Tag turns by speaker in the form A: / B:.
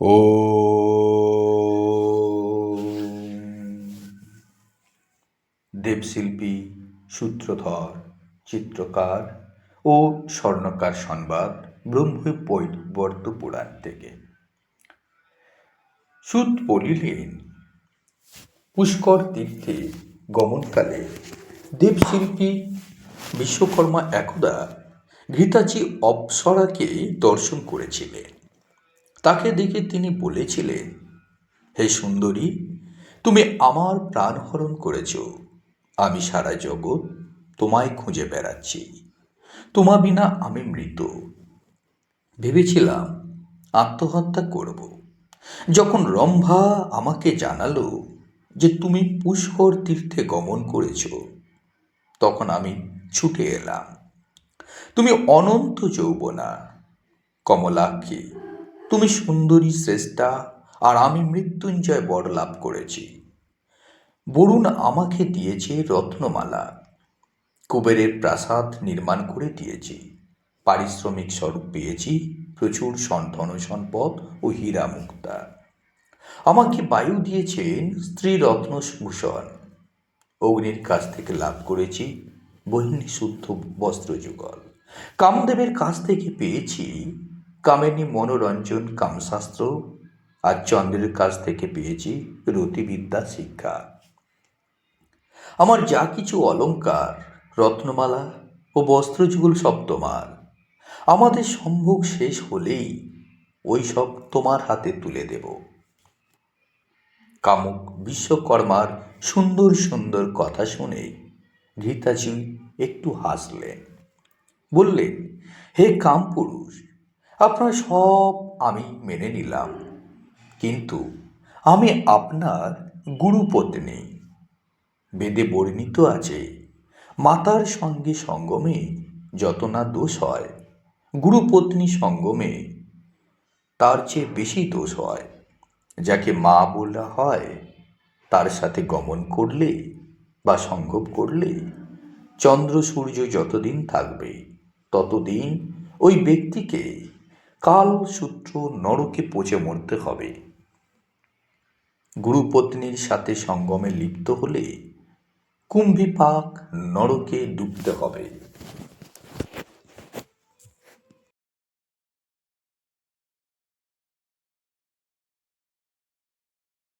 A: ও দেবশিল্পী, সূত্রধর, চিত্রকার ও স্বর্ণকার সংবাদ ব্রহ্মবৈবর্ত পুরাণ থেকে। সুত বলিলেন পুষ্কর তীর্থে গমনকালে দেবশিল্পী বিশ্বকর্মা একদা ঘৃতাচি অপ্সরাকে দর্শন করেছিলেন। তাকে দেখে তিনি বলেছিলেন, হে সুন্দরী, তুমি আমার প্রাণহরণ করেছ। আমি সারা জগৎ তোমায় খুঁজে বেড়াচ্ছি। তোমা বিনা আমি মৃত। ভেবেছিলাম আত্মহত্যা করব। যখন রম্ভা আমাকে জানালো যে তুমি পুষ্কর তীর্থে গমন করেছ, তখন আমি ছুটে এলাম। তুমি অনন্ত যৌবনা, কমলাক্ষী তুমি সুন্দরী শ্রেষ্ঠা, আর আমি মৃত্যুঞ্জয় বর লাভ করেছি। বরুণ আমাকে দিয়েছে রত্নমালা, কুবেরের প্রাসাদ নির্মাণ করে দিয়েছি। পারিশ্রমিক স্বরূপ পেয়েছি, প্রচুর ধন সম্পদ ও হীরা মুক্তা। আমাকে বায়ু দিয়েছেন স্ত্রী রত্নভূষণ অগ্নির কাছ থেকে লাভ করেছি বহিনী শুদ্ধ বস্ত্র যুগল। কামদেবের কাছ থেকে পেয়েছি কামেনী মনোরঞ্জন কামশাস্ত্র আর চন্দ্রের কাছ থেকে পেয়েছি রতিবিদ্যা শিক্ষা। আমার যা কিছু অলঙ্কার, রত্নমালা ও বস্ত্রযুগল সব তোমার। আমাদের সম্ভোগ শেষ হলেই ওই সব তোমার হাতে তুলে দেব। কামুক বিশ্বকর্মার সুন্দর সুন্দর কথা শুনে ঘৃতাজি একটু হাসলেন। বললেন, হে কামপুরুষ আপনার সব আমি মেনে নিলাম। কিন্তু আমি আপনার গুরুপত্নী। বেদে বর্ণিত আছে, মাতার সঙ্গে সঙ্গমে যত না দোষ হয়, গুরুপত্নী সঙ্গমে তার চেয়ে বেশি দোষ হয়। যাকে মা বলা হয়, তার সাথে গমন করলে বা সঙ্গম করলে চন্দ্র সূর্য যতদিন থাকবে, ততদিন ওই ব্যক্তিকে কাল সূত্র নরকে পচে মরতে হবে। গুরুপত্নীর সাথে সঙ্গমে লিপ্ত হলে কুম্ভীপাক নরকে ডুবতে হবে।